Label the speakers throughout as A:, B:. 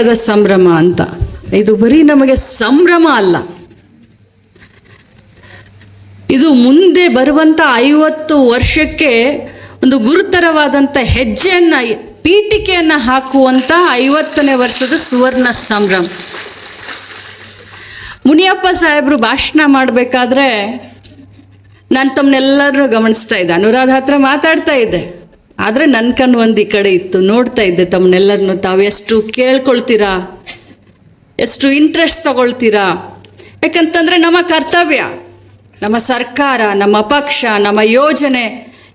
A: ವರ್ಷದ ಸಂಭ್ರಮ ಅಂತ. ಇದು ಬರೀ ನಮಗೆ ಸಂಭ್ರಮ ಅಲ್ಲ. ಇದು ಮುಂದೆ ಬರುವಂತ ಐವತ್ತು ವರ್ಷಕ್ಕೆ ಒಂದು ಗುರುತರವಾದಂಥ ಹೆಜ್ಜೆಯನ್ನ, ಪೀಠಿಕೆಯನ್ನ ಹಾಕುವಂಥ ಐವತ್ತನೇ ವರ್ಷದ ಸುವರ್ಣ ಸಂಭ್ರಮ. ಮುನಿಯಪ್ಪ ಸಾಹೇಬರು ಭಾಷಣ ಮಾಡಬೇಕಾದ್ರೆ ನಾನು ತಮ್ಮನ್ನೆಲ್ಲರೂ ಗಮನಿಸ್ತಾ ಇದ್ದೆ. ಅನುರಾಧ ಹತ್ರ ಮಾತಾಡ್ತಾ ಇದ್ದೆ. ಆದರೆ ನನ್ನ ಕಣ್ಣು ಒಂದು ಈ ಕಡೆ ಇತ್ತು, ನೋಡ್ತಾ ಇದ್ದೆ ತಮ್ಮನ್ನೆಲ್ಲರನ್ನು. ತಾವು ಎಷ್ಟು ಕೇಳ್ಕೊಳ್ತೀರಾ? ಎಷ್ಟು ಇಂಟ್ರೆಸ್ಟ್ ತಗೊಳ್ತೀರಾ? ಯಾಕಂತಂದ್ರೆ ನಮ್ಮ ಕರ್ತವ್ಯ, ನಮ್ಮ ಸರ್ಕಾರ, ನಮ್ಮ ಪಕ್ಷ, ನಮ್ಮ ಯೋಜನೆ.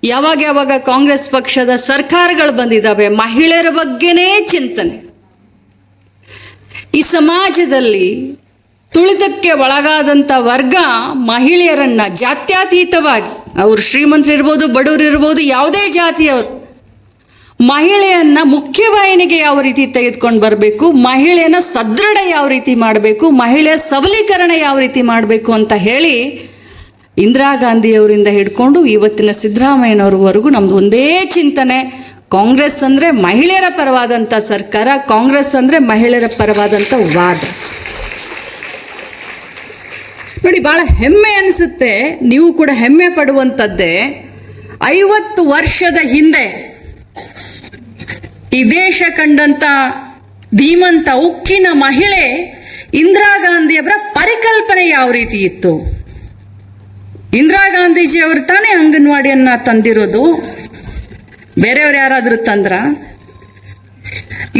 A: ಯಾವಾಗ ಯಾವಾಗ ಕಾಂಗ್ರೆಸ್ ಪಕ್ಷದ ಸರ್ಕಾರಗಳು ಬಂದಿದ್ದಾವೆ ಮಹಿಳೆಯರ ಬಗ್ಗೆನೇ ಚಿಂತನೆ. ಈ ಸಮಾಜದಲ್ಲಿ ತುಳಿತಕ್ಕೆ ಒಳಗಾದಂಥ ವರ್ಗ ಮಹಿಳೆಯರನ್ನ ಜಾತ್ಯಾತೀತವಾಗಿ. ಅವರು ಶ್ರೀಮಂತರು ಇರ್ಬೋದು, ಬಡವರು ಇರ್ಬೋದು, ಯಾವುದೇ ಜಾತಿಯವರು ಮಹಿಳೆಯನ್ನ ಮುಖ್ಯವಾಹಿನಿಗೆ ಯಾವ ರೀತಿ ತೆಗೆದುಕೊಂಡು ಬರಬೇಕು ಮಹಿಳೆಯನ್ನ ಸದೃಢ ಯಾವ ರೀತಿ ಮಾಡಬೇಕು, ಮಹಿಳೆಯ ಸಬಲೀಕರಣ ಯಾವ ರೀತಿ ಮಾಡಬೇಕು ಅಂತ ಹೇಳಿ ಇಂದಿರಾ ಗಾಂಧಿಯವರಿಂದ ಹಿಡ್ಕೊಂಡು ಇವತ್ತಿನ ಸಿದ್ದರಾಮಯ್ಯನವ್ರವರೆಗೂ ನಮ್ದು ಒಂದೇ ಚಿಂತನೆ. ಕಾಂಗ್ರೆಸ್ ಅಂದರೆ ಮಹಿಳೆಯರ ಪರವಾದಂಥ ಸರ್ಕಾರ, ಕಾಂಗ್ರೆಸ್ ಅಂದರೆ ಮಹಿಳೆಯರ ಪರವಾದಂಥ ವಾದ. ನೋಡಿ, ಬಹಳ ಹೆಮ್ಮೆ ಅನಿಸುತ್ತೆ. ನೀವು ಕೂಡ ಹೆಮ್ಮೆ ಪಡುವಂಥದ್ದೇ ಐವತ್ತು ವರ್ಷದ ಹಿಂದೆ ಈ ದೇಶ ಕಂಡಂತ ಧೀಮಂತ ಉಕ್ಕಿನ ಮಹಿಳೆ ಇಂದಿರಾ ಗಾಂಧಿಯವರ ಪರಿಕಲ್ಪನೆ ಯಾವ ರೀತಿ ಇತ್ತು? ಇಂದಿರಾ ಗಾಂಧೀಜಿ ಅವರು ತಾನೇ ಅಂಗನವಾಡಿಯನ್ನ ತಂದಿರೋದು? ಬೇರೆಯವ್ರು ಯಾರಾದರೂ ತಂದ್ರ?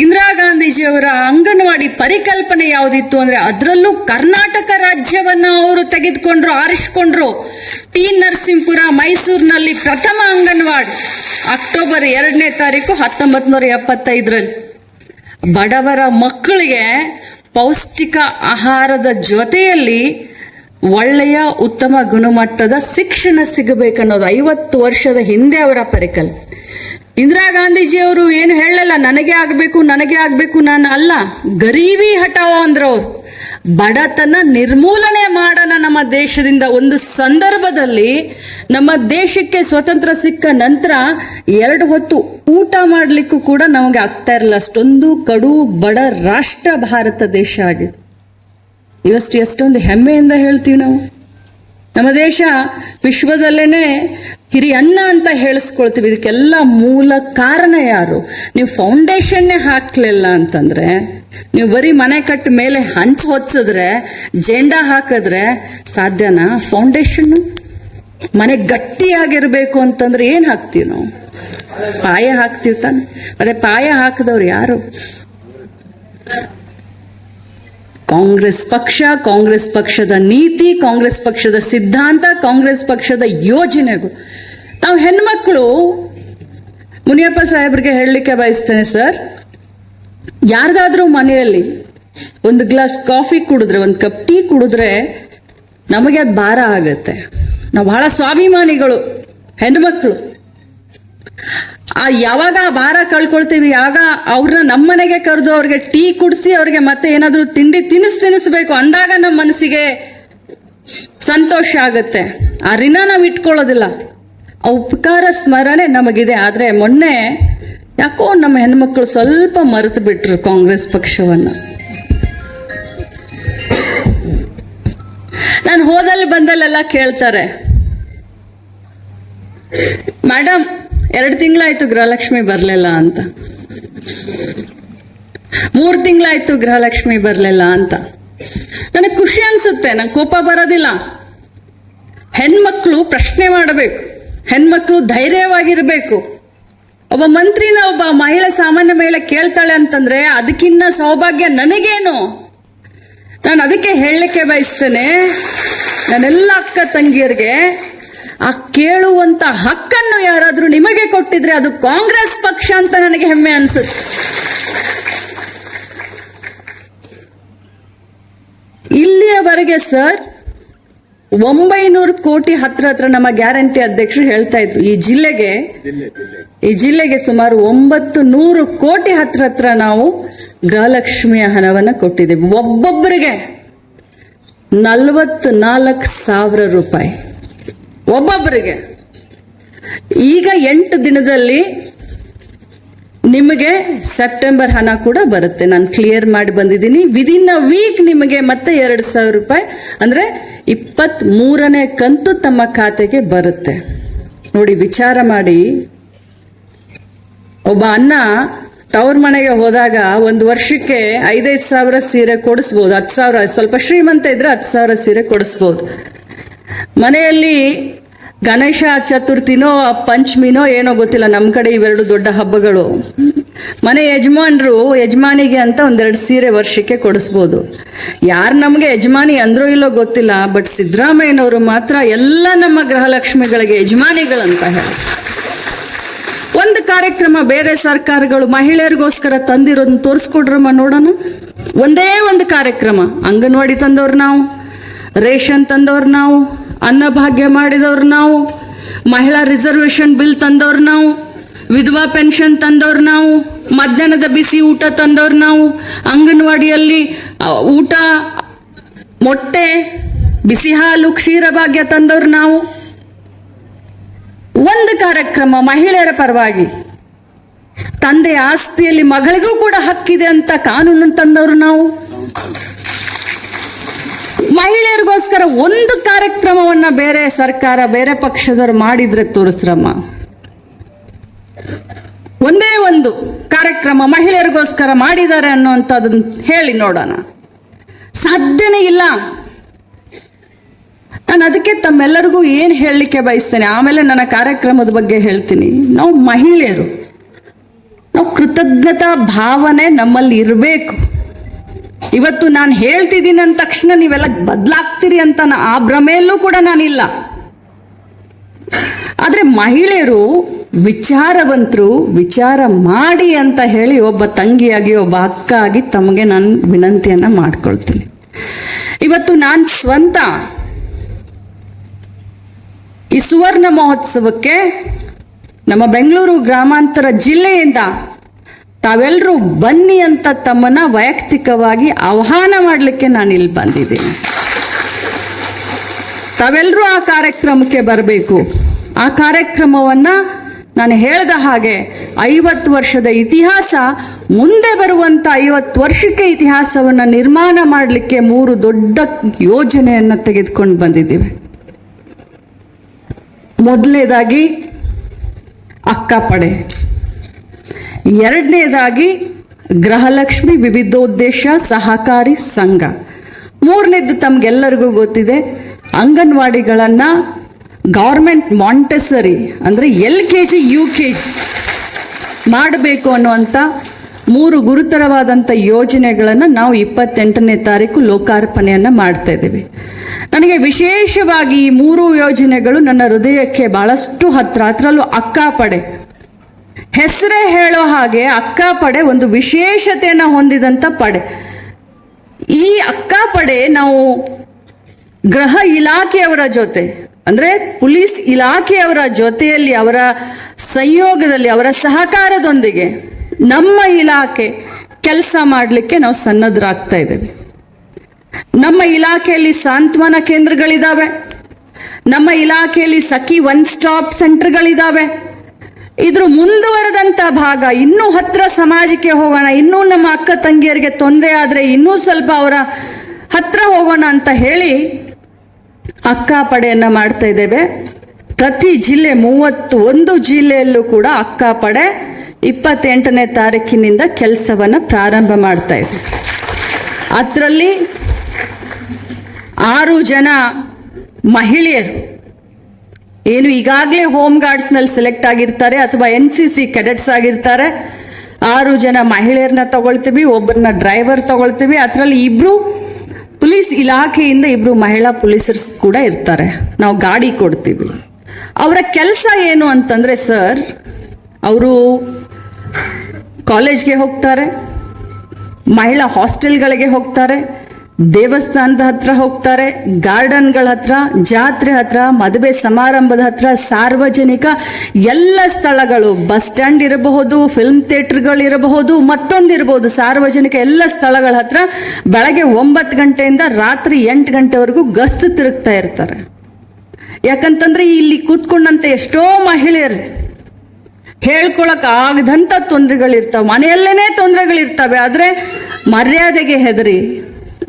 A: ಇಂದಿರಾ ಗಾಂಧೀಜಿಯವರ ಅಂಗನವಾಡಿ ಪರಿಕಲ್ಪನೆ ಯಾವುದಿತ್ತು ಅಂದ್ರೆ ಅದರಲ್ಲೂ ಕರ್ನಾಟಕ ರಾಜ್ಯವನ್ನ ಅವರು ತೆಗೆದುಕೊಂಡ್ರು, ಆರಿಸ್ಕೊಂಡ್ರು. ಟಿ ನರಸಿಂಹಪುರ ಮೈಸೂರಿನಲ್ಲಿ ಪ್ರಥಮ ಅಂಗನವಾಡಿ ಅಕ್ಟೋಬರ್ ಎರಡನೇ ತಾರೀಕು ಹತ್ತೊಂಬತ್ತು ನೂರ ಎಪ್ಪತ್ತೈದರಲ್ಲಿ. ಬಡವರ ಮಕ್ಕಳಿಗೆ ಪೌಷ್ಟಿಕ ಆಹಾರದ ಜೊತೆಯಲ್ಲಿ ಒಳ್ಳೆಯ ಉತ್ತಮ ಗುಣಮಟ್ಟದ ಶಿಕ್ಷಣ ಸಿಗಬೇಕನ್ನೋದು ಐವತ್ತು ವರ್ಷದ ಹಿಂದೆ ಅವರ ಪರಿಕಲ್ಪನೆ. ಇಂದಿರಾ ಗಾಂಧೀಜಿಯವರು ಏನು ಹೇಳಲ್ಲ, ನನಗೆ ಆಗಬೇಕು ನನಗೆ ಆಗಬೇಕು ನಾನು ಅಲ್ಲ. ಗರೀಬಿ ಹಟಾವೋ ಅಂದ್ರು ಅವರು. ಬಡತನ ನಿರ್ಮೂಲನೆ ಮಾಡೋಣ ನಮ್ಮ ದೇಶದಿಂದ ಒಂದು ಸಂದರ್ಭದಲ್ಲಿ ನಮ್ಮ ದೇಶಕ್ಕೆ ಸ್ವತಂತ್ರ ಸಿಕ್ಕ ನಂತರ ಎರಡು ಹೊತ್ತು ಊಟ ಮಾಡಲಿಕ್ಕೂ ಕೂಡ ನಮಗೆ ಆಗ್ತಾ ಇರಲಿಲ್ಲ. ಅಷ್ಟೊಂದು ಕಡು ಬಡ ರಾಷ್ಟ್ರ ಭಾರತ ದೇಶ ಆಗಿದೆ ಇವಷ್ಟು ಎಷ್ಟೊಂದು ಹೆಮ್ಮೆಯಿಂದ ಹೇಳ್ತೀವಿ ನಾವು. ನಮ್ಮ ದೇಶ ವಿಶ್ವದಲ್ಲೇನೆ ಹಿರಿಯ ಅಣ್ಣ ಅಂತ ಹೇಳಿಸ್ಕೊಳ್ತೀವಿ. ಇದಕ್ಕೆಲ್ಲ ಮೂಲ ಕಾರಣ ಯಾರು? ನೀವು ಫೌಂಡೇಶನ್ನೇ ಹಾಕ್ಲಿಲ್ಲ ಅಂತಂದ್ರೆ, ನೀವು ಬರೀ ಮನೆ ಕಟ್ಟ ಮೇಲೆ ಹಂಚ್ ಹೊತ್ಸಿದ್ರೆ, ಜೆಂಡಾ ಹಾಕಿದ್ರೆ ಸಾಧ್ಯನಾ ಫೌಂಡೇಶನ್ ಮನೆ ಗಟ್ಟಿಯಾಗಿರ್ಬೇಕು ಅಂತಂದ್ರೆ ಏನ್ ಹಾಕ್ತೀವಿ ನಾವು? ಪಾಯ ಹಾಕ್ತೀವಿ ತಾನೆ. ಅದೇ ಪಾಯ ಹಾಕಿದವ್ರು ಯಾರು? ಕಾಂಗ್ರೆಸ್ ಪಕ್ಷ, ಕಾಂಗ್ರೆಸ್ ಪಕ್ಷದ ನೀತಿ, ಕಾಂಗ್ರೆಸ್ ಪಕ್ಷದ ಸಿದ್ಧಾಂತ, ಕಾಂಗ್ರೆಸ್ ಪಕ್ಷದ ಯೋಜನೆಗಳು. ನಾವು ಹೆಣ್ಮಕ್ಳು ಮುನಿಯಪ್ಪ ಸಾಹೇಬ್ರಿಗೆ ಹೇಳಲಿಕ್ಕೆ ಬಯಸ್ತೇನೆ ಸರ್ ಯಾರಿಗಾದ್ರೂ ಮನೆಯಲ್ಲಿ ಒಂದು ಗ್ಲಾಸ್ ಕಾಫಿ ಕುಡಿದ್ರೆ, ಒಂದು ಕಪ್ ಟೀ ಕುಡಿದ್ರೆ ನಮಗೆ ಅದು ಭಾರ ಆಗುತ್ತೆ. ನಾವು ಬಹಳ ಸ್ವಾಭಿಮಾನಿಗಳು, ಹೆಣ್ಮಕ್ಳು. ಆ ಯಾವಾಗ ಆ ಭಾರ ಕಳ್ಕೊಳ್ತೀವಿ, ಯಾವಾಗ ಅವ್ರನ್ನ ನಮ್ಮನೆಗೆ ಕರೆದು ಅವ್ರಿಗೆ ಟೀ ಕುಡಿಸಿ ಅವ್ರಿಗೆ ಮತ್ತೆ ಏನಾದರೂ ತಿಂಡಿ ತಿನಿಸ್ ತಿನ್ನಿಸ್ಬೇಕು ಅಂದಾಗ ನಮ್ಮ ಮನಸ್ಸಿಗೆ ಸಂತೋಷ ಆಗುತ್ತೆ. ಆ ಋಣ ನಾವು ಇಟ್ಕೊಳ್ಳೋದಿಲ್ಲ. ಉಪಕಾರ ಸ್ಮರಣೆ ನಮಗಿದೆ. ಆದರೆ ಮೊನ್ನೆ ಯಾಕೋ ನಮ್ಮ ಹೆಣ್ಮಕ್ಳು ಸ್ವಲ್ಪ ಮರೆತು ಬಿಟ್ರು ಕಾಂಗ್ರೆಸ್ ಪಕ್ಷವನ್ನು. ನಾನು ಹೋದಲ್ಲಿ ಬಂದಲ್ಲೆಲ್ಲ ಕೇಳ್ತಾರೆ. ಮೇಡಮ್ ಎರಡು ತಿಂಗಳಾಯ್ತು ಗೃಹಲಕ್ಷ್ಮಿ ಬರಲಿಲ್ಲ ಅಂತ. ಮೂರು ತಿಂಗಳಾಯ್ತು ಗೃಹಲಕ್ಷ್ಮಿ ಬರಲಿಲ್ಲ ಅಂತ. ನನಗೆ ಖುಷಿ ಅನಿಸುತ್ತೆ, ನಂಗೆ ಕೋಪ ಬರೋದಿಲ್ಲ. ಹೆಣ್ಮಕ್ಳು ಪ್ರಶ್ನೆ ಮಾಡಬೇಕು. ಹೆಣ್ಮಕ್ಳು ಧೈರ್ಯವಾಗಿರ್ಬೇಕು. ಒಬ್ಬ ಮಂತ್ರಿನ ಒಬ್ಬ ಮಹಿಳೆ ಸಾಮಾನ್ಯ ಮಹಿಳೆ ಕೇಳ್ತಾಳೆ ಅಂತಂದ್ರೆ ಅದಕ್ಕಿನ್ನ ಸೌಭಾಗ್ಯ ನನಗೇನು? ನಾನು ಅದಕ್ಕೆ ಹೇಳಲಿಕ್ಕೆ ಬಯಸ್ತೇನೆ. ನನ್ನೆಲ್ಲ ಅಕ್ಕ ತಂಗಿಯರಿಗೆ ಆ ಕೇಳುವಂತ ಹಕ್ಕನ್ನು ಯಾರಾದರೂ ನಿಮಗೆ ಕೊಟ್ಟಿದ್ರೆ ಅದು ಕಾಂಗ್ರೆಸ್ ಪಕ್ಷ ಅಂತ ನನಗೆ ಹೆಮ್ಮೆ ಅನ್ಸುತ್ತೆ. ಇಲ್ಲಿಯವರೆಗೆ ಸರ್ ಒಂಬೈನೂರು ಕೋಟಿ ಹತ್ರ ಹತ್ರ ನಮ್ಮ ಗ್ಯಾರಂಟಿ ಅಧ್ಯಕ್ಷರು ಹೇಳ್ತಾ ಇದ್ರು. ಈ ಜಿಲ್ಲೆಗೆ ಈ ಜಿಲ್ಲೆಗೆ ಸುಮಾರು ಒಂಬತ್ತು ನೂರು ಕೋಟಿ ಹತ್ರ ಹತ್ರ ನಾವು ಗೃಹಲಕ್ಷ್ಮಿಯ ಹಣವನ್ನು ಕೊಟ್ಟಿದ್ದೇವೆ. ಒಬ್ಬೊಬ್ಬರಿಗೆ ನಲವತ್ತು ನಾಲ್ಕು ಸಾವಿರ ರೂಪಾಯಿ. ಒಬ್ಬೊಬ್ಬರಿಗೆ. ಈಗ ಎಂಟು ದಿನದಲ್ಲಿ ನಿಮಗೆ ಸೆಪ್ಟೆಂಬರ್ ಹಣ ಕೂಡ ಬರುತ್ತೆ. ನಾನು ಕ್ಲಿಯರ್ ಮಾಡಿ ಬಂದಿದ್ದೀನಿ. ವಿದಿನ್ ಅ ವೀಕ್ ನಿಮಗೆ ಮತ್ತೆ ಎರಡು ಸಾವಿರ ರೂಪಾಯಿ. ಅಂದ್ರೆ ಇಪ್ಪತ್ತ್ ಮೂರನೇ ಕಂತು ತಮ್ಮ ಖಾತೆಗೆ ಬರುತ್ತೆ. ನೋಡಿ, ವಿಚಾರ ಮಾಡಿ. ಒಬ್ಬ ಅನ್ನ ತವ್ರ ಮನೆಗೆ ಹೋದಾಗ ಒಂದು ವರ್ಷಕ್ಕೆ ಐದೈದು ಸಾವಿರ ಸೀರೆ ಕೊಡಿಸ್ಬೋದು. ಹತ್ತು ಸಾವಿರ, ಸ್ವಲ್ಪ ಶ್ರೀಮಂತ ಇದ್ರೆ ಹತ್ತು ಸಾವಿರ ಸೀರೆ ಕೊಡಿಸ್ಬೋದು. ಮನೆಯಲ್ಲಿ ಗಣೇಶ ಚತುರ್ಥಿನೋ, ಪಂಚಮಿನೋ ಏನೋ ಗೊತ್ತಿಲ್ಲ. ನಮ್ಮ ಕಡೆ ಇವೆರಡು ದೊಡ್ಡ ಹಬ್ಬಗಳು. ಮನೆ ಯಜಮಾನ್ರು ಯಜಮಾನಿಗೆ ಅಂತ ಒಂದೆರಡು ಸೀರೆ ವರ್ಷಕ್ಕೆ ಕೊಡಿಸ್ಬೋದು. ಯಾರು ನಮಗೆ ಯಜಮಾನಿ ಅಂದ್ರೋ ಇಲ್ಲೋ ಗೊತ್ತಿಲ್ಲ, ಬಟ್ ಸಿದ್ದರಾಮಯ್ಯನವರು ಮಾತ್ರ ಎಲ್ಲ ನಮ್ಮ ಗೃಹಲಕ್ಷ್ಮಿಗಳಿಗೆ ಯಜಮಾನಿಗಳಂತ ಹೇಳಿ. ಒಂದು ಕಾರ್ಯಕ್ರಮ ಬೇರೆ ಸರ್ಕಾರಗಳು ಮಹಿಳೆಯರಿಗೋಸ್ಕರ ತಂದಿರೋದನ್ನ ತೋರಿಸ್ಕೊಡ್ರಮ್ಮ ನೋಡೋಣ. ಒಂದೇ ಒಂದು ಕಾರ್ಯಕ್ರಮ, ಅಂಗನವಾಡಿ ತಂದವ್ರು ನಾವು, ರೇಷನ್ ತಂದವ್ರು ನಾವು, ಅನ್ನಭಾಗ್ಯ ಮಾಡಿದವ್ರು ನಾವು, ಮಹಿಳಾ ರಿಸರ್ವೇಷನ್ ಬಿಲ್ ತಂದವ್ರು ನಾವು. ವಿಧವಾ ಪೆನ್ಷನ್ ತಂದವ್ರು ನಾವು, ಮಧ್ಯಾಹ್ನದ ಬಿಸಿ ಊಟ ತಂದವ್ರು ನಾವು, ಅಂಗನವಾಡಿಯಲ್ಲಿ ಊಟ, ಮೊಟ್ಟೆ, ಬಿಸಿ ಹಾಲು ಕ್ಷೀರಭಾಗ್ಯ ತಂದವ್ರು ನಾವು. ಒಂದು ಕಾರ್ಯಕ್ರಮ ಮಹಿಳೆಯರ ಪರವಾಗಿ, ತಂದೆ ಆಸ್ತಿಯಲ್ಲಿ ಮಗಳಿಗೂ ಕೂಡ ಹಕ್ಕಿದೆ ಅಂತ ಕಾನೂನು ತಂದವರು ನಾವು. ಮಹಿಳೆಯರಿಗೋಸ್ಕರ ಒಂದು ಕಾರ್ಯಕ್ರಮವನ್ನ ಬೇರೆ ಸರ್ಕಾರ, ಬೇರೆ ಪಕ್ಷದವರು ಮಾಡಿದ್ರೆ ತೋರಿಸ್ರಮ್ಮ. ಒಂದೇ ಒಂದು ಕಾರ್ಯಕ್ರಮ ಮಹಿಳೆಯರಿಗೋಸ್ಕರ ಮಾಡಿದ್ದಾರೆ ಅನ್ನುವಂಥದ್ದನ್ನ ಹೇಳಿ ನೋಡೋಣ. ಸಾಧ್ಯನೇ ಇಲ್ಲ. ನಾನು ಅದಕ್ಕೆ ತಮ್ಮೆಲ್ಲರಿಗೂ ಏನು ಹೇಳಲಿಕ್ಕೆ ಬಯಸ್ತೇನೆ? ಆಮೇಲೆ ನನ್ನ ಕಾರ್ಯಕ್ರಮದ ಬಗ್ಗೆ ಹೇಳ್ತೀನಿ. ನಾವು ಮಹಿಳೆಯರು. ನಾವು ಕೃತಜ್ಞತಾ ಭಾವನೆ ನಮ್ಮಲ್ಲಿ ಇರಬೇಕು. ಇವತ್ತು ನಾನು ಹೇಳ್ತಿದ್ದೀನಿ ಅಂದ ತಕ್ಷಣ ನೀವೆಲ್ಲ ಬದಲಾಗ್ತೀರಿ ಅಂತ ಆ ಭ್ರಮೆಯಲ್ಲೂ ಕೂಡ ನಾನಿಲ್ಲ. ಆದ್ರೆ ಮಹಿಳೆಯರು ವಿಚಾರವಂತರು ವಿಚಾರ ಮಾಡಿ ಅಂತ ಹೇಳಿ ಒಬ್ಬ ತಂಗಿಯಾಗಿ, ಒಬ್ಬ ಅಕ್ಕ ಆಗಿ ತಮಗೆ ನಾನು ವಿನಂತಿಯನ್ನ ಮಾಡ್ಕೊಳ್ತೀನಿ. ಇವತ್ತು ನಾನು ಸ್ವಂತ ಈ ಸುವರ್ಣ ಮಹೋತ್ಸವಕ್ಕೆ ನಮ್ಮ ಬೆಂಗಳೂರು ಗ್ರಾಮಾಂತರ ಜಿಲ್ಲೆಯಿಂದ ತಾವೆಲ್ಲರೂ ಬನ್ನಿ ಅಂತ ತಮ್ಮನ್ನ ವೈಯಕ್ತಿಕವಾಗಿ ಆಹ್ವಾನ ಮಾಡಲಿಕ್ಕೆ ನಾನು ಇಲ್ಲಿ ಬಂದಿದ್ದೀನಿ. ತಾವೆಲ್ಲರೂ ಆ ಕಾರ್ಯಕ್ರಮಕ್ಕೆ ಬರಬೇಕು. ಆ ಕಾರ್ಯಕ್ರಮವನ್ನ ನಾನು ಹೇಳಿದ ಹಾಗೆ ಐವತ್ತು ವರ್ಷದ ಇತಿಹಾಸ ಮುಂದೆ ಬರುವಂಥ ಐವತ್ತು ವರ್ಷಕ್ಕೆ ಇತಿಹಾಸವನ್ನು ನಿರ್ಮಾಣ ಮಾಡಲಿಕ್ಕೆ ಮೂರು ದೊಡ್ಡ ಯೋಜನೆಯನ್ನು ತೆಗೆದುಕೊಂಡು ಬಂದಿದ್ದೀವಿ. ಮೊದಲನೇದಾಗಿ ಅಕ್ಕಪಡೆ ಎರಡನೇದಾಗಿ ಗೃಹಲಕ್ಷ್ಮಿ ವಿವಿಧೋದ್ದೇಶ ಸಹಕಾರಿ ಸಂಘ. ಮೂರನೇದು ತಮಗೆಲ್ಲರಿಗೂ ಗೊತ್ತಿದೆ, ಅಂಗನವಾಡಿಗಳನ್ನು ಗೌರ್ಮೆಂಟ್ ಮಾಂಟೆಸರಿ ಅಂದರೆ L K G, U K G ಮಾಡಬೇಕು ಅನ್ನುವಂಥ ಮೂರು ಗುರುತರವಾದಂಥ ಯೋಜನೆಗಳನ್ನು ನಾವು ಇಪ್ಪತ್ತೆಂಟನೇ ತಾರೀಕು ಲೋಕಾರ್ಪಣೆಯನ್ನು ಮಾಡ್ತಾ ಇದ್ದೀವಿ. ನನಗೆ ವಿಶೇಷವಾಗಿ ಈ ಮೂರು ಯೋಜನೆಗಳು ನನ್ನ ಹೃದಯಕ್ಕೆ ಬಹಳಷ್ಟು ಹತ್ರ ಅದರಲ್ಲೂ ಅಕ್ಕಾಪಡೆ ಹೆಸರೇ ಹೇಳೋ ಹಾಗೆ ಅಕ್ಕಾಪಡೆ ಒಂದು ವಿಶೇಷತೆಯನ್ನು ಹೊಂದಿದಂಥ ಪಡೆ. ಈ ಅಕ್ಕಾಪಡೆ ನಾವು ಗೃಹ ಇಲಾಖೆಯವರ ಜೊತೆ ಅಂದ್ರೆ ಪೊಲೀಸ್ ಇಲಾಖೆಯವರ ಜೊತೆಯಲ್ಲಿ, ಅವರ ಸಂಯೋಗದಲ್ಲಿ, ಅವರ ಸಹಕಾರದೊಂದಿಗೆ ನಮ್ಮ ಇಲಾಖೆ ಕೆಲಸ ಮಾಡಲಿಕ್ಕೆ ನಾವು ಸನ್ನದ್ಧರಾಗ್ತಾ ಇದ್ದೇವೆ. ನಮ್ಮ ಇಲಾಖೆಯಲ್ಲಿ ಸಾಂತ್ವನ ಕೇಂದ್ರಗಳಿದ್ದಾವೆ ನಮ್ಮ ಇಲಾಖೆಯಲ್ಲಿ ಸಖಿ ಒನ್ ಸ್ಟಾಪ್ ಸೆಂಟರ್ಗಳಿದ್ದಾವೆ ಇದ್ರ ಮುಂದುವರೆದಂತ ಭಾಗ, ಇನ್ನೂ ಹತ್ರ ಸಮಾಜಕ್ಕೆ ಹೋಗೋಣ, ಇನ್ನೂ ನಮ್ಮ ಅಕ್ಕ ತಂಗಿಯರಿಗೆ ತೊಂದರೆ ಆದರೆ ಇನ್ನೂ ಸ್ವಲ್ಪ ಅವರ ಹತ್ರ ಹೋಗೋಣ ಅಂತ ಹೇಳಿ ಅಕ್ಕ ಪಡೆಯನ್ನ ಮಾಡ್ತಾ ಇದ್ದೇವೆ. ಪ್ರತಿ ಜಿಲ್ಲೆ ಮೂವತ್ತು ಒಂದು ಜಿಲ್ಲೆಯಲ್ಲೂ ಕೂಡ ಅಕ್ಕ ಪಡೆ ಇಪ್ಪತ್ತೆಂಟನೇ ತಾರೀಕಿನಿಂದ ಕೆಲಸವನ್ನ ಪ್ರಾರಂಭ ಮಾಡ್ತಾ ಇದೆ. ಅದರಲ್ಲಿ ಆರು ಜನ ಮಹಿಳೆಯರು, ಏನು ಈಗಾಗಲೇ ಹೋಮ್ ಗಾರ್ಡ್ಸ್ನಲ್ಲಿ ಸೆಲೆಕ್ಟ್ ಆಗಿರ್ತಾರೆ ಅಥವಾ ಎನ್ ಸಿ ಸಿ ಕೆಡೆಟ್ಸ್ ಆಗಿರ್ತಾರೆ. ಆರು ಜನ ಮಹಿಳೆಯರನ್ನ ತಗೊಳ್ತೀವಿ, ಒಬ್ಬರನ್ನ ಡ್ರೈವರ್ ತಗೊಳ್ತೀವಿ. ಅದರಲ್ಲಿ ಇಬ್ರು ಪೊಲೀಸ್ ಇಲಾಖೆಯಿಂದ ಇಬ್ರು ಮಹಿಳಾ ಪೊಲೀಸರ್ಸ್ ಕೂಡ ಇರ್ತಾರೆ. ನಾವು ಗಾಡಿ ಕೊಡ್ತೀವಿ. ಅವರ ಕೆಲಸ ಏನು ಅಂತಂದ್ರೆ ಸರ್, ಅವರು ಕಾಲೇಜ್ಗೆ ಹೋಗ್ತಾರೆ, ಮಹಿಳಾ ಹಾಸ್ಟೆಲ್ಗಳಿಗೆ ಹೋಗ್ತಾರೆ ದೇವಸ್ಥಾನದ ಹತ್ರ ಹೋಗ್ತಾರೆ, ಗಾರ್ಡನ್ಗಳ ಹತ್ರ, ಜಾತ್ರೆ ಹತ್ರ, ಮದುವೆ ಸಮಾರಂಭದ ಹತ್ರ, ಸಾರ್ವಜನಿಕ ಎಲ್ಲ ಸ್ಥಳಗಳು, ಬಸ್ ಸ್ಟ್ಯಾಂಡ್ ಇರಬಹುದು ಫಿಲ್ಮ್ ಥಿಯೇಟರ್ಗಳಿರಬಹುದು ಮತ್ತೊಂದಿರಬಹುದು ಸಾರ್ವಜನಿಕ ಎಲ್ಲ ಸ್ಥಳಗಳ ಹತ್ರ ಬೆಳಗ್ಗೆ ಒಂಬತ್ತು ಗಂಟೆಯಿಂದ ರಾತ್ರಿ ಎಂಟು ಗಂಟೆವರೆಗೂ ಗಸ್ತು ತಿರುಗ್ತಾ ಇರ್ತಾರೆ. ಯಾಕಂತಂದ್ರೆ ಇಲ್ಲಿ ಕೂತ್ಕೊಂಡಂತೆ ಎಷ್ಟೋ ಮಹಿಳೆಯರು ಹೇಳ್ಕೊಳಕ್ ಆಗದಂಥ ತೊಂದರೆಗಳಿರ್ತಾವೆ, ಮನೆಯಲ್ಲೇನೆ ತೊಂದರೆಗಳಿರ್ತವೆ, ಆದರೆ ಮರ್ಯಾದೆಗೆ ಹೆದರಿ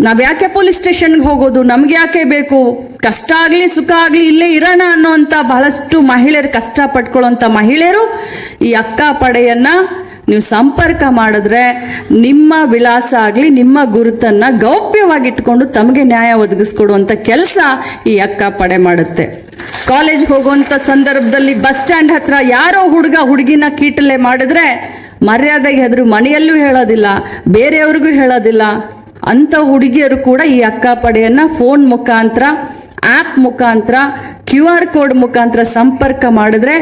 A: ನಾವ್ ಯಾಕೆ ಪೊಲೀಸ್ ಸ್ಟೇಷನ್ಗೆ ಹೋಗೋದು? ನಮ್ಗೆ ಯಾಕೆ ಬೇಕು? ಕಷ್ಟ ಆಗ್ಲಿ ಸುಖ ಆಗ್ಲಿ ಇಲ್ಲೇ ಇರೋಣ ಅನ್ನೋಂಥ ಬಹಳಷ್ಟು ಮಹಿಳೆಯರು ಕಷ್ಟ ಪಟ್ಕೊಳ್ಳೋಂಥ ಮಹಿಳೆಯರು ಈ ಅಕ್ಕ ಪಡೆಯನ್ನ ನೀವು ಸಂಪರ್ಕ ಮಾಡಿದ್ರೆ ನಿಮ್ಮ ವಿಳಾಸ ಆಗಲಿ, ನಿಮ್ಮ ಗುರುತನ್ನ ಗೌಪ್ಯವಾಗಿಟ್ಕೊಂಡು ತಮಗೆ ನ್ಯಾಯ ಒದಗಿಸ್ಕೊಡುವಂಥ ಕೆಲಸ ಈ ಅಕ್ಕ ಪಡೆ ಮಾಡುತ್ತೆ. ಕಾಲೇಜ್ಗೆ ಹೋಗುವಂಥ ಸಂದರ್ಭದಲ್ಲಿ ಬಸ್ ಸ್ಟ್ಯಾಂಡ್ ಹತ್ರ ಯಾರೋ ಹುಡುಗ ಹುಡುಗಿನ ಕೀಟಲೆ ಮಾಡಿದ್ರೆ ಮರ್ಯಾದೆಗೆ ಅದ್ರ ಮನೆಯಲ್ಲೂ ಹೇಳೋದಿಲ್ಲ, ಬೇರೆಯವ್ರಿಗೂ ಹೇಳೋದಿಲ್ಲ. ಅಂಥ ಹುಡುಗಿಯರು ಕೂಡ ಈ ಅಕ್ಕ ಪಡೆಯನ್ನ ಫೋನ್ ಮುಖಾಂತರ ಆ್ಯಪ್ ಮುಖಾಂತರ, ಕ್ಯೂ ಆರ್ ಕೋಡ್ ಮುಖಾಂತರ ಸಂಪರ್ಕ ಮಾಡಿದ್ರೆ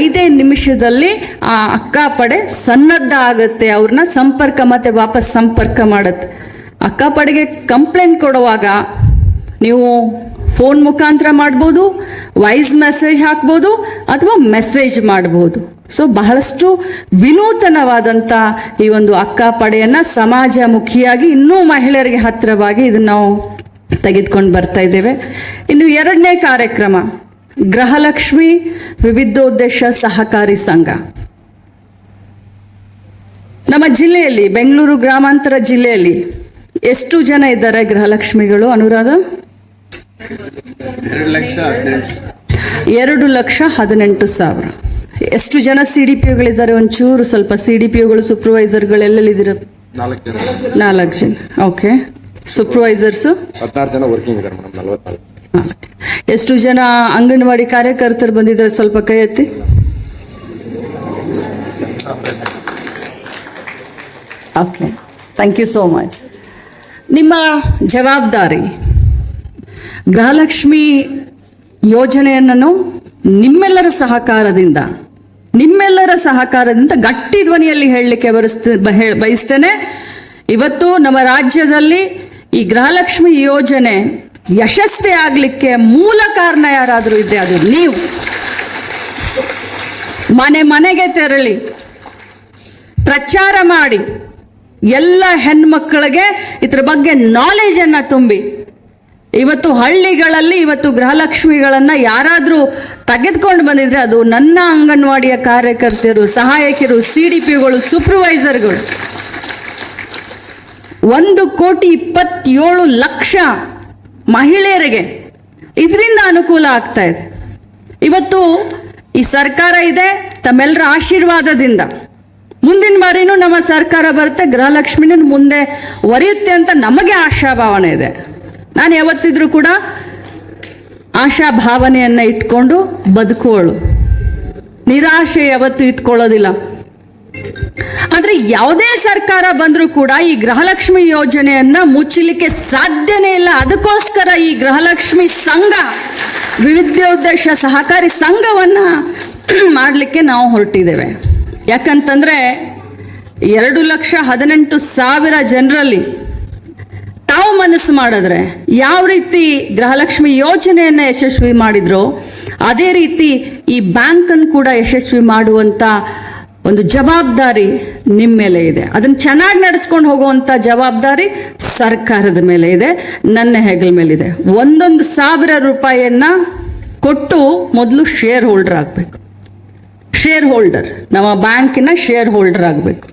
A: ಐದೇ ನಿಮಿಷದಲ್ಲಿ ಆ ಅಕ್ಕ ಪಡೆ ಸನ್ನದ್ಧ ಆಗುತ್ತೆ ಅವ್ರನ್ನ ಸಂಪರ್ಕ ಮತ್ತೆ ವಾಪಸ್ ಸಂಪರ್ಕ ಮಾಡುತ್ತೆ. ಅಕ್ಕ ಪಡೆಗೆ ಕಂಪ್ಲೇಂಟ್ ಕೊಡುವಾಗ ನೀವು ಫೋನ್ ಮುಖಾಂತರ ಮಾಡ್ಬೋದು, ವಾಯ್ಸ್ ಮೆಸೇಜ್ ಹಾಕ್ಬೋದು ಅಥವಾ ಮೆಸೇಜ್ ಮಾಡ್ಬೋದು. ಸೊ ಬಹಳಷ್ಟು ವಿನೂತನವಾದಂಥ ಈ ಒಂದು ಅಕ್ಕ ಸಮಾಜ ಮುಖಿಯಾಗಿ ಇನ್ನೂ ಮಹಿಳೆಯರಿಗೆ ಹತ್ತಿರವಾಗಿ ಇದನ್ನ ನಾವು ತೆಗೆದುಕೊಂಡು ಬರ್ತಾ ಇದ್ದೇವೆ. ಇನ್ನು ಎರಡನೇ ಕಾರ್ಯಕ್ರಮ ಗೃಹಲಕ್ಷ್ಮಿ ವಿವಿಧೋದ್ದೇಶ ಸಹಕಾರಿ ಸಂಘ. ನಮ್ಮ ಜಿಲ್ಲೆಯಲ್ಲಿ ಬೆಂಗಳೂರು ಗ್ರಾಮಾಂತರ ಜಿಲ್ಲೆಯಲ್ಲಿ ಎಷ್ಟು ಜನ ಇದ್ದಾರೆ ಗೃಹಲಕ್ಷ್ಮಿಗಳು ಅನುರಾಧ?
B: ಎರಡು ಲಕ್ಷ ಹದಿನೆಂಟು
A: ಸಾವಿರ. ಎಷ್ಟು ಜನ ಸಿ ಡಿ ಪಿ ಯುಗಳಿದ್ದಾರೆ ಒಂಚೂರು ಸ್ವಲ್ಪ ಸಿ ಡಿ ಪಿ ಯುಗಳು ಸೂಪರ್ವೈಸರ್ಗಳು ಎಲ್ಲೆಲ್ಲಿದ್ದೀರ
B: ನಾಲ್ಕು ಜನ.
A: ಓಕೆ. ಸೂಪರ್ವೈಸರ್ಸು
B: ಹದಿನಾರು ಜನ ವರ್ಕಿಂಗ್ ಇದ್ದಾರೆ ಮೇಡಮ್ ನಲವತ್ನಾಲ್ಕು
A: ಎಷ್ಟು ಜನ ಅಂಗನವಾಡಿ ಕಾರ್ಯಕರ್ತರು ಬಂದಿದ್ದಾರೆ ಸ್ವಲ್ಪ ಕೈ ಎತ್ತಿ? Okay. Thank you so much ನಿಮ್ಮ ಜವಾಬ್ದಾರಿ ಗೃಹಲಕ್ಷ್ಮಿ ಯೋಜನೆಯನ್ನು ನಿಮ್ಮೆಲ್ಲರ ಸಹಕಾರದಿಂದ ನಿಮ್ಮೆಲ್ಲರ ಸಹಕಾರದಿಂದ ಗಟ್ಟಿ ಧ್ವನಿಯಲ್ಲಿ ಹೇಳಲಿಕ್ಕೆ ಬಯಸ್ತೇನೆ. ಇವತ್ತು ನಮ್ಮ ರಾಜ್ಯದಲ್ಲಿ ಈ ಗೃಹಲಕ್ಷ್ಮಿ ಯೋಜನೆ ಯಶಸ್ವಿ ಆಗಲಿಕ್ಕೆ ಮೂಲ ಕಾರಣ ಯಾರಾದರೂ ಇದೆ ಅದು ನೀವು. ಮನೆ ಮನೆಗೆ ತೆರಳಿ, ಪ್ರಚಾರ ಮಾಡಿ, ಎಲ್ಲ ಹೆಣ್ಮಕ್ಕಳಿಗೆ ಇದ್ರ ಬಗ್ಗೆ ನಾಲೆಜನ್ನು ತುಂಬಿ. ಇವತ್ತು ಹಳ್ಳಿಗಳಲ್ಲಿ ಇವತ್ತು ಗೃಹಲಕ್ಷ್ಮಿಗಳನ್ನು ಯಾರಾದರೂ ತೆಗೆದುಕೊಂಡು ಬಂದಿದ್ರೆ ಅದು ನನ್ನ ಅಂಗನವಾಡಿಯ ಕಾರ್ಯಕರ್ತರು ಸಹಾಯಕಿಯರು, ಸಿ ಡಿ ಪಿಗಳು ಸೂಪರ್ವೈಸರ್ಗಳು ಒಂದು ಕೋಟಿ ಇಪ್ಪತ್ತೇಳು ಲಕ್ಷ ಮಹಿಳೆಯರಿಗೆ ಇದರಿಂದ ಅನುಕೂಲ ಆಗ್ತಾ ಇದೆ. ಇವತ್ತು ಈ ಸರ್ಕಾರ ಇದೆ, ತಮ್ಮೆಲ್ಲರ ಆಶೀರ್ವಾದದಿಂದ. ಮುಂದಿನ ಬಾರಿನೂ ನಮ್ಮ ಸರ್ಕಾರ ಬರುತ್ತೆ ಗೃಹಲಕ್ಷ್ಮಿನ ಮುಂದೆ ಒರೆಯುತ್ತೆ ಅಂತ ನಮಗೆ ಆಶಾಭಾವನೆ ಇದೆ. ನಾನು ಯಾವತ್ತಿದ್ರೂ ಕೂಡ ಆಶಾ ಭಾವನೆಯನ್ನ ಇಟ್ಕೊಂಡು ಬದುಕೋಳು ನಿರಾಶೆ ಯಾವತ್ತೂ ಇಟ್ಕೊಳ್ಳೋದಿಲ್ಲ. ಆದರೆ ಯಾವುದೇ ಸರ್ಕಾರ ಬಂದರೂ ಕೂಡ ಈ ಗೃಹಲಕ್ಷ್ಮಿ ಯೋಜನೆಯನ್ನ ಮುಚ್ಚಲಿಕ್ಕೆ ಸಾಧ್ಯನೇ ಇಲ್ಲ. ಅದಕ್ಕೋಸ್ಕರ ಈ ಗೃಹಲಕ್ಷ್ಮಿ ಸಂಘ ವಿವಿಧೋದ್ದೇಶ ಸಹಕಾರಿ ಸಂಘವನ್ನ ಮಾಡಲಿಕ್ಕೆ ನಾವು ಹೊರಟಿದ್ದೇವೆ. ಯಾಕಂತಂದ್ರೆ ಎರಡು ಲಕ್ಷ ಹದಿನೆಂಟು ಸಾವಿರ ಜನರಲ್ಲಿ ತಾವು ಮನಸ್ಸು ಮಾಡಿದ್ರೆ, ಯಾವ ರೀತಿ ಗೃಹಲಕ್ಷ್ಮಿ ಯೋಜನೆಯನ್ನ ಯಶಸ್ವಿ ಮಾಡಿದ್ರೋ, ಅದೇ ರೀತಿ ಈ ಬ್ಯಾಂಕನ್ನು ಕೂಡ ಯಶಸ್ವಿ ಮಾಡುವಂತ ಒಂದು ಜವಾಬ್ದಾರಿ ನಿಮ್ಮ ಮೇಲೆ ಇದೆ. ಅದನ್ನು ಚೆನ್ನಾಗಿ ನಡೆಸ್ಕೊಂಡು ಹೋಗುವಂತ ಜವಾಬ್ದಾರಿ ಸರ್ಕಾರದ ಮೇಲೆ ಇದೆ, ನನ್ನ ಹೆಗಲ ಮೇಲಿದೆ ಒಂದೊಂದು ಸಾವಿರ ರೂಪಾಯಿಯನ್ನು ಕೊಟ್ಟು ಮೊದಲು ಶೇರ್ ಹೋಲ್ಡರ್ ಆಗಬೇಕು. ಶೇರ್ ಹೋಲ್ಡರ್ ನಮ್ಮ ಬ್ಯಾಂಕಿನ ಶೇರ್ ಹೋಲ್ಡರ್ ಆಗಬೇಕು.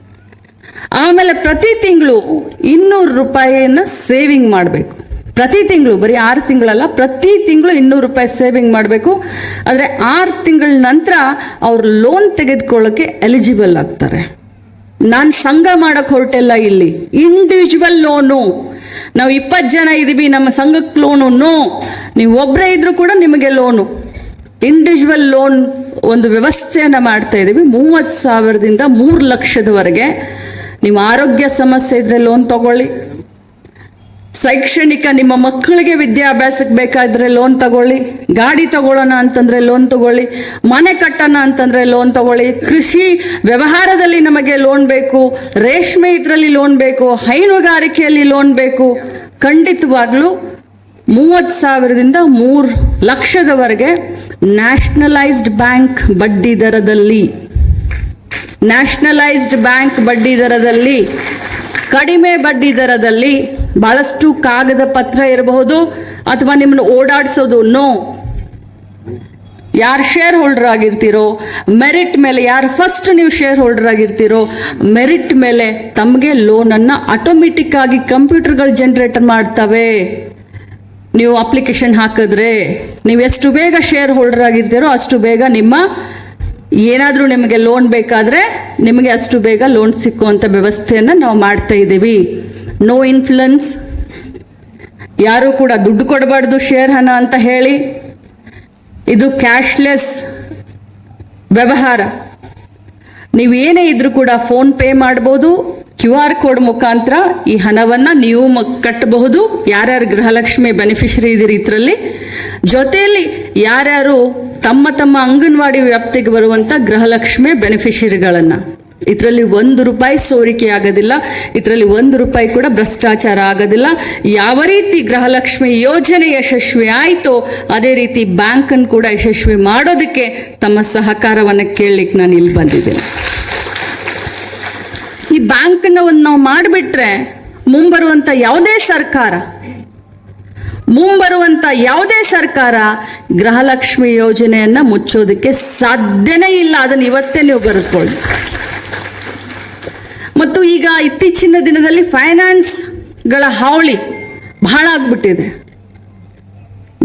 A: ಆಮೇಲೆ ಪ್ರತಿ ತಿಂಗಳು ಇನ್ನೂರು ರೂಪಾಯಿಯನ್ನು ಸೇವಿಂಗ್ ಮಾಡಬೇಕು. ಪ್ರತಿ ತಿಂಗಳು, ಬರೀ ಆರು ತಿಂಗಳಲ್ಲ, ಪ್ರತಿ ತಿಂಗಳು ಇನ್ನೂರು ರೂಪಾಯಿ ಸೇವಿಂಗ್ ಮಾಡಬೇಕು. ಆದರೆ ಆರು ತಿಂಗಳ ನಂತರ ಅವರು ಲೋನ್ ತೆಗೆದುಕೊಳ್ಳೋಕ್ಕೆ ಎಲಿಜಿಬಲ್ ಆಗ್ತಾರೆ. ನಾನು ಸಂಘ ಮಾಡೋಕ್ಕೆ ಹೊರಟೆಲ್ಲ ಇಲ್ಲಿ. ಇಂಡಿವಿಜುವಲ್ ಲೋನು ನಾವು ಇಪ್ಪತ್ತು ಜನ ಇದ್ದೀವಿ ನಮ್ಮ ಸಂಘಕ್ಕೆ ಲೋನು ನೋ ನೀವು ಒಬ್ಬರೇ ಇದ್ರೂ ಕೂಡ ನಿಮಗೆ ಲೋನು ಇಂಡಿವಿಜುವಲ್ ಲೋನ್ ಒಂದು ವ್ಯವಸ್ಥೆಯನ್ನು ಮಾಡ್ತಾ ಇದ್ದೀವಿ ಮೂವತ್ತು ಸಾವಿರದಿಂದ ಮೂರು ಲಕ್ಷದವರೆಗೆ ನಿಮ್ಮ ಆರೋಗ್ಯ ಸಮಸ್ಯೆ ಇದ್ರೆ ಲೋನ್ ತಗೊಳ್ಳಿ. ಶೈಕ್ಷಣಿಕ ನಿಮ್ಮ ಮಕ್ಕಳಿಗೆ ವಿದ್ಯಾಭ್ಯಾಸಕ್ಕೆ ಬೇಕಾದ್ರೆ ಲೋನ್ ತಗೊಳ್ಳಿ. ಗಾಡಿ ತಗೊಳ್ಳೋಣ ಅಂತಂದ್ರೆ ಲೋನ್ ತಗೊಳ್ಳಿ. ಮನೆ ಕಟ್ಟೋಣ ಅಂತಂದ್ರೆ ಲೋನ್ ತಗೊಳ್ಳಿ. ಕೃಷಿ ವ್ಯವಹಾರದಲ್ಲಿ ನಮಗೆ ಲೋನ್ ಬೇಕು. ರೇಷ್ಮೆ ಇದರಲ್ಲಿ ಲೋನ್ ಬೇಕು. ಹೈನುಗಾರಿಕೆಯಲ್ಲಿ ಲೋನ್ ಬೇಕು. ಖಂಡಿತವಾಗ್ಲೂ ಮೂವತ್ತು ಸಾವಿರದಿಂದ ಮೂರು ಲಕ್ಷದವರೆಗೆ ನ್ಯಾಷನಲೈಸ್ಡ್ ಬ್ಯಾಂಕ್ ಬಡ್ಡಿ ದರದಲ್ಲಿ. ನ್ಯಾಷನಲೈಸ್ಡ್ ಬ್ಯಾಂಕ್ ಬಡ್ಡಿ ದರದಲ್ಲಿ, ಕಡಿಮೆ ಬಡ್ಡಿ ದರದಲ್ಲಿ ಬಹಳಷ್ಟು ಕಾಗದ ಪತ್ರ ಇರಬಹುದು ಅಥವಾ ನಿಮ್ಮನ್ನು ಓಡಾಡಿಸೋದು, ನೋ. ಯಾರು ಶೇರ್ ಹೋಲ್ಡರ್ ಆಗಿರ್ತೀರೋ ಮೆರಿಟ್ ಮೇಲೆ ಯಾರು ಫಸ್ಟ್ ನೀವು ಶೇರ್ ಹೋಲ್ಡರ್ ಆಗಿರ್ತೀರೋ ಮೆರಿಟ್ ಮೇಲೆ ತಮಗೆ ಲೋನನ್ನು ಆಟೋಮೆಟಿಕ್ ಆಗಿ ಕಂಪ್ಯೂಟರ್ಗಳು ಜನರೇಟ್ ಮಾಡ್ತವೆ. ನೀವು ಅಪ್ಲಿಕೇಶನ್ ಹಾಕಿದ್ರೆ, ನೀವು ಎಷ್ಟು ಬೇಗ ಶೇರ್ ಹೋಲ್ಡರ್ ಆಗಿರ್ತೀರೋ ಅಷ್ಟು ಬೇಗ ನಿಮ್ಮ ಏನಾದರೂ ನಿಮಗೆ ಲೋನ್ ಬೇಕಾದರೆ ನಿಮಗೆ ಅಷ್ಟು ಬೇಗ ಲೋನ್ ಸಿಕ್ಕುವಂಥ ವ್ಯವಸ್ಥೆಯನ್ನು ನಾವು ಮಾಡ್ತಾ ಇದ್ದೀವಿ. ನೋ ಇನ್ಫ್ಲುಯೆನ್ಸ್ ಯಾರೂ ಕೂಡ ದುಡ್ಡು ಕೊಡಬಾರ್ದು ಶೇರ್ ಹಣ ಅಂತ ಹೇಳಿ. ಇದು ಕ್ಯಾಶ್ಲೆಸ್ ವ್ಯವಹಾರ. ನೀವು ಏನೇ ಇದ್ರೂ ಕೂಡ ಫೋನ್ ಪೇ ಮಾಡ್ಬೋದು ಕ್ಯೂ ಆರ್ ಕೋಡ್ ಮುಖಾಂತರ ಈ ಹಣವನ್ನು ನೀವು ಕಟ್ಟಬಹುದು. ಯಾರ್ಯಾರು ಗೃಹಲಕ್ಷ್ಮಿ ಬೆನಿಫಿಷರಿ ಇದ್ದೀರಿ ಇದರಲ್ಲಿ. ಜೊತೆಯಲ್ಲಿ ಯಾರ್ಯಾರು ತಮ್ಮ ತಮ್ಮ ಅಂಗನವಾಡಿ ವ್ಯಾಪ್ತಿಗೆ ಬರುವಂಥ ಗೃಹಲಕ್ಷ್ಮಿ ಬೆನಿಫಿಷರಿಗಳನ್ನು ಇದರಲ್ಲಿ ಒಂದು ರೂಪಾಯಿ ಸೋರಿಕೆ ಆಗೋದಿಲ್ಲ, ಇದರಲ್ಲಿ ಒಂದು ರೂಪಾಯಿ ಕೂಡ ಭ್ರಷ್ಟಾಚಾರ ಆಗೋದಿಲ್ಲ. ಯಾವ ರೀತಿ ಗೃಹಲಕ್ಷ್ಮಿ ಯೋಜನೆ ಯಶಸ್ವಿ ಆಯಿತೋ, ಅದೇ ರೀತಿ ಬ್ಯಾಂಕನ್ನು ಕೂಡ ಯಶಸ್ವಿ ಮಾಡೋದಕ್ಕೆ ತಮ್ಮ ಸಹಕಾರವನ್ನು ಕೇಳಲಿಕ್ಕೆ ನಾನು ಇಲ್ಲಿ ಬಂದಿದ್ದೀನಿ. ಈ ಬ್ಯಾಂಕನ್ನ ಒಂದು ನಾವು ಮಾಡಿಬಿಟ್ರೆ ಮುಂಬರುವಂಥ ಯಾವುದೇ ಸರ್ಕಾರ ಮುಂಬರುವಂಥ ಯಾವುದೇ ಸರ್ಕಾರ ಗೃಹಲಕ್ಷ್ಮಿ ಯೋಜನೆಯನ್ನ ಮುಚ್ಚೋದಕ್ಕೆ ಸಾಧ್ಯನೇ ಇಲ್ಲ. ಅದನ್ನ ಇವತ್ತೇ ನೀವು ಬರೆದುಕೊಳ್ಳಿ. ಮತ್ತು ಈಗ ಇತ್ತೀಚಿನ ದಿನದಲ್ಲಿ ಫೈನಾನ್ಸ್ಗಳ ಹಾವಳಿ ಬಹಳ ಆಗ್ಬಿಟ್ಟಿದೆ.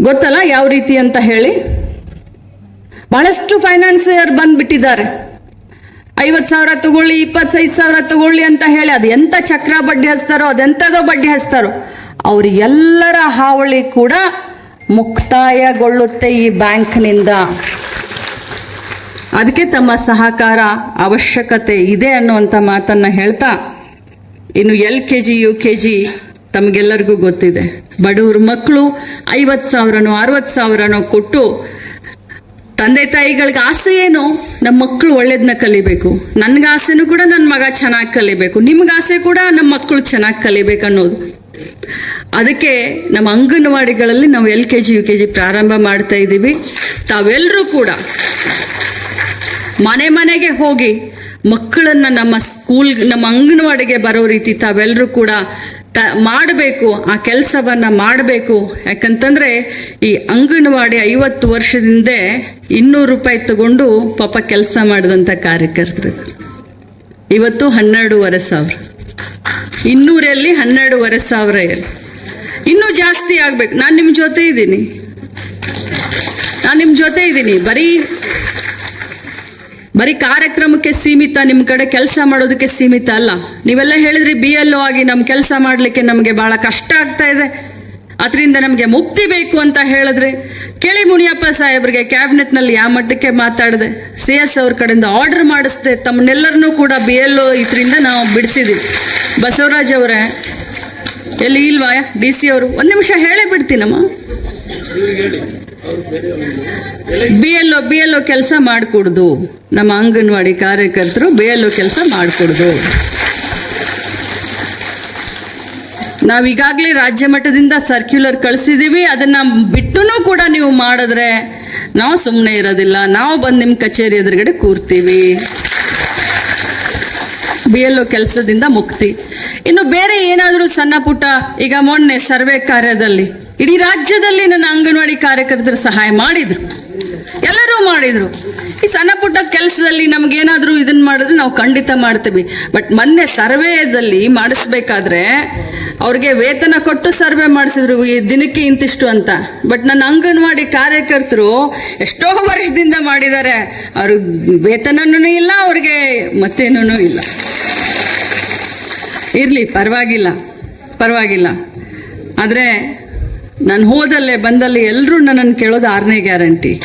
A: ಗೊತ್ತಲ್ಲ ಯಾವ ರೀತಿ ಅಂತ ಹೇಳಿ? ಬಹಳಷ್ಟು ಫೈನಾನ್ಸಿಯರ್ ಬಂದ್ಬಿಟ್ಟಿದ್ದಾರೆ. ಐವತ್ತು ಸಾವಿರ ತಗೊಳ್ಳಿ, ಇಪ್ಪತ್ತೈದು ಸಾವಿರ ತಗೊಳ್ಳಿ ಅಂತ ಹೇಳಿ. ಅದು ಎಂತ ಚಕ್ರ ಬಡ್ಡಿ ಹಚ್ತಾರೋ ಅದೆಂಥದೋ ಬಡ್ಡಿ ಹಚ್ತಾರೋ. ಅವರಿಗೆಲ್ಲರ ಹಾವಳಿ ಕೂಡ ಮುಕ್ತಾಯಗೊಳ್ಳುತ್ತೆ ಈ ಬ್ಯಾಂಕ್ನಿಂದ. ಅದಕ್ಕೆ ತಮ್ಮ ಸಹಕಾರ ಅವಶ್ಯಕತೆ ಇದೆ ಅನ್ನುವಂಥ ಮಾತನ್ನು ಹೇಳ್ತಾ, ಇನ್ನು L K G, U K G ತಮಗೆಲ್ಲರಿಗೂ ಗೊತ್ತಿದೆ. ಬಡವ್ರ ಮಕ್ಕಳು ಐವತ್ತು ಸಾವಿರನೋ, ಅರವತ್ತು ಸಾವಿರನೋ ಕೊಟ್ಟು ತಂದೆ ತಾಯಿಗಳಿಗೆ ಆಸೆ ಏನು? ನಮ್ಮ ಮಕ್ಕಳು ಒಳ್ಳೇದನ್ನ ಕಲಿಬೇಕು. ನನ್ಗೆ ಆಸೆನೂ ಕೂಡ ನನ್ನ ಮಗ ಚೆನ್ನಾಗಿ ಕಲಿಬೇಕು. ನಿಮ್ಗೆ ಆಸೆ ಕೂಡ ನಮ್ಮ ಮಕ್ಕಳು ಚೆನ್ನಾಗಿ ಕಲಿಬೇಕು ಅನ್ನೋದು. ಅದಕ್ಕೆ ನಮ್ಮ ಅಂಗನವಾಡಿಗಳಲ್ಲಿ ನಾವು L K G U K G ಪ್ರಾರಂಭ ಮಾಡ್ತಾ ಇದ್ದೀವಿ. ತಾವೆಲ್ಲರೂ ಕೂಡ ಮನೆ ಮನೆಗೆ ಹೋಗಿ ಮಕ್ಕಳನ್ನ ನಮ್ಮ ಸ್ಕೂಲ್ ನಮ್ಮ ಅಂಗನವಾಡಿಗೆ ಬರೋ ರೀತಿ ತಾವೆಲ್ಲರೂ ಕೂಡ ತ, ಮಾಡಬೇಕು, ಆ ಕೆಲಸವನ್ನು ಮಾಡಬೇಕು. ಯಾಕಂತಂದರೆ ಈ ಅಂಗನವಾಡಿ ಐವತ್ತು ವರ್ಷದಿಂದ ಇನ್ನೂರು ರೂಪಾಯಿ ತಗೊಂಡು ಪಾಪ ಕೆಲಸ ಮಾಡಿದಂಥ ಕಾರ್ಯಕರ್ತರು ಇವತ್ತು ಹನ್ನೆರಡೂವರೆ ಸಾವಿರ. ಇನ್ನೂರಲ್ಲಿ ಹನ್ನೆರಡೂವರೆ ಸಾವಿರ ಎಲ್ಲಿ ಇನ್ನೂ ಜಾಸ್ತಿ ಆಗ್ಬೇಕು. ನಾನು ನಿಮ್ಮ ಜೊತೆ ಇದ್ದೀನಿ. ನಾನು ನಿಮ್ಮ ಜೊತೆ ಇದ್ದೀನಿ. ಬರೀ ಬರೀ ಕಾರ್ಯಕ್ರಮಕ್ಕೆ ಸೀಮಿತ ನಿಮ್ಮ ಕಡೆ ಕೆಲಸ ಮಾಡೋದಕ್ಕೆ ಸೀಮಿತ ಅಲ್ಲ. ನೀವೆಲ್ಲ ಹೇಳಿದ್ರಿ ಬಿ ಎಲ್ ಆಗಿ ನಮ್ಮ ಕೆಲಸ ಮಾಡಲಿಕ್ಕೆ ನಮಗೆ ಭಾಳ ಕಷ್ಟ ಆಗ್ತಾ ಇದೆ. ಅದರಿಂದ ನಮಗೆ ಮುಕ್ತಿ ಬೇಕು ಅಂತ ಹೇಳಿದ್ರೆ ಕೇಳಿ ಮುನಿಯಪ್ಪ ಸಾಹೇಬ್ರಿಗೆ ಕ್ಯಾಬಿನೆಟ್ನಲ್ಲಿ ಯಾವ ಮಟ್ಟಕ್ಕೆ ಮಾತಾಡಿದೆ ಸಿ ಎಸ್ ಅವ್ರ ಕಡೆಯಿಂದ ಆರ್ಡರ್ ಮಾಡಿಸ್ದೆ. ತಮ್ಮನ್ನೆಲ್ಲರನ್ನೂ ಕೂಡ ಬಿ ಎಲ್ ಇದರಿಂದ ನಾವು ಬಿಡಿಸಿದ್ವಿ. ಬಸವರಾಜ್ ಅವರೇ, ಎಲ್ಲಿ ಇಲ್ವಾ ಡಿ ಸಿ ಅವರು? ಒಂದು ನಿಮಿಷ ಹೇಳೇ ಬಿಡ್ತೀನಮ್ಮ. B L O B L O ಕೆಲಸ ಮಾಡಿಕೊಡ್ದು. ನಮ್ಮ ಅಂಗನವಾಡಿ ಕಾರ್ಯಕರ್ತರು ಬಿ ಎಲ್ ಒ ಕೆಲಸ ಮಾಡಿಕೊಡ್ದು. ನಾವು ಈಗಾಗಲೇ ರಾಜ್ಯ ಮಟ್ಟದಿಂದ ಸರ್ಕ್ಯುಲರ್ ಕಳಿಸಿದ್ದೀವಿ ಅದನ್ನು ಬಿಟ್ಟು ಕೂಡ ನೀವು ಮಾಡಿದ್ರೆ ನಾವು ಸುಮ್ಮನೆ ಇರೋದಿಲ್ಲ. ನಾವು ಬಂದು ನಿಮ್ಮ ಕಚೇರಿ ಎದುರುಗಡೆ ಕೂರ್ತೀವಿ. ಬಿ ಎಲ್ ಒ ಕೆಲಸದಿಂದ ಮುಕ್ತಿ. ಇನ್ನು ಬೇರೆ ಏನಾದರೂ ಸಣ್ಣ ಪುಟ್ಟ, ಈಗ ಮೊನ್ನೆ ಸರ್ವೆ ಕಾರ್ಯದಲ್ಲಿ ಇಡೀ ರಾಜ್ಯದಲ್ಲಿ ನನ್ನ ಅಂಗನವಾಡಿ ಕಾರ್ಯಕರ್ತರು ಸಹಾಯ ಮಾಡಿದರು. ಎಲ್ಲರೂ ಮಾಡಿದರು. ಈ ಸಣ್ಣ ಪುಟ್ಟ ಕೆಲಸದಲ್ಲಿ ನಮಗೇನಾದರೂ ಇದನ್ನು ಮಾಡಿದ್ರೆ ನಾವು ಖಂಡಿತ ಮಾಡ್ತೀವಿ. ಬಟ್ ಮೊನ್ನೆ ಸರ್ವೇದಲ್ಲಿ ಮಾಡಿಸ್ಬೇಕಾದ್ರೆ ಅವ್ರಿಗೆ ವೇತನ ಕೊಟ್ಟು ಸರ್ವೆ ಮಾಡಿಸಿದ್ರು ಈ ದಿನಕ್ಕೆ ಇಂತಿಷ್ಟು ಅಂತ. ಬಟ್ ನನ್ನ ಅಂಗನವಾಡಿ ಕಾರ್ಯಕರ್ತರು ಎಷ್ಟೋ ವರ್ಷದಿಂದ ಮಾಡಿದ್ದಾರೆ. ಅವ್ರಿಗೆ ವೇತನನೂ ಇಲ್ಲ, ಅವ್ರಿಗೆ ಮತ್ತೇನೂ ಇಲ್ಲ. ಇರಲಿ, ಪರವಾಗಿಲ್ಲ ಪರವಾಗಿಲ್ಲ. ಆದರೆ, ನಾನು ಹೋದಲ್ಲೇ ಬಂದಲ್ಲಿ ಎಲ್ಲರೂ ನನ್ನನ್ನು ಕೇಳೋದು ಆರನೇ ಗ್ಯಾರಂಟಿ.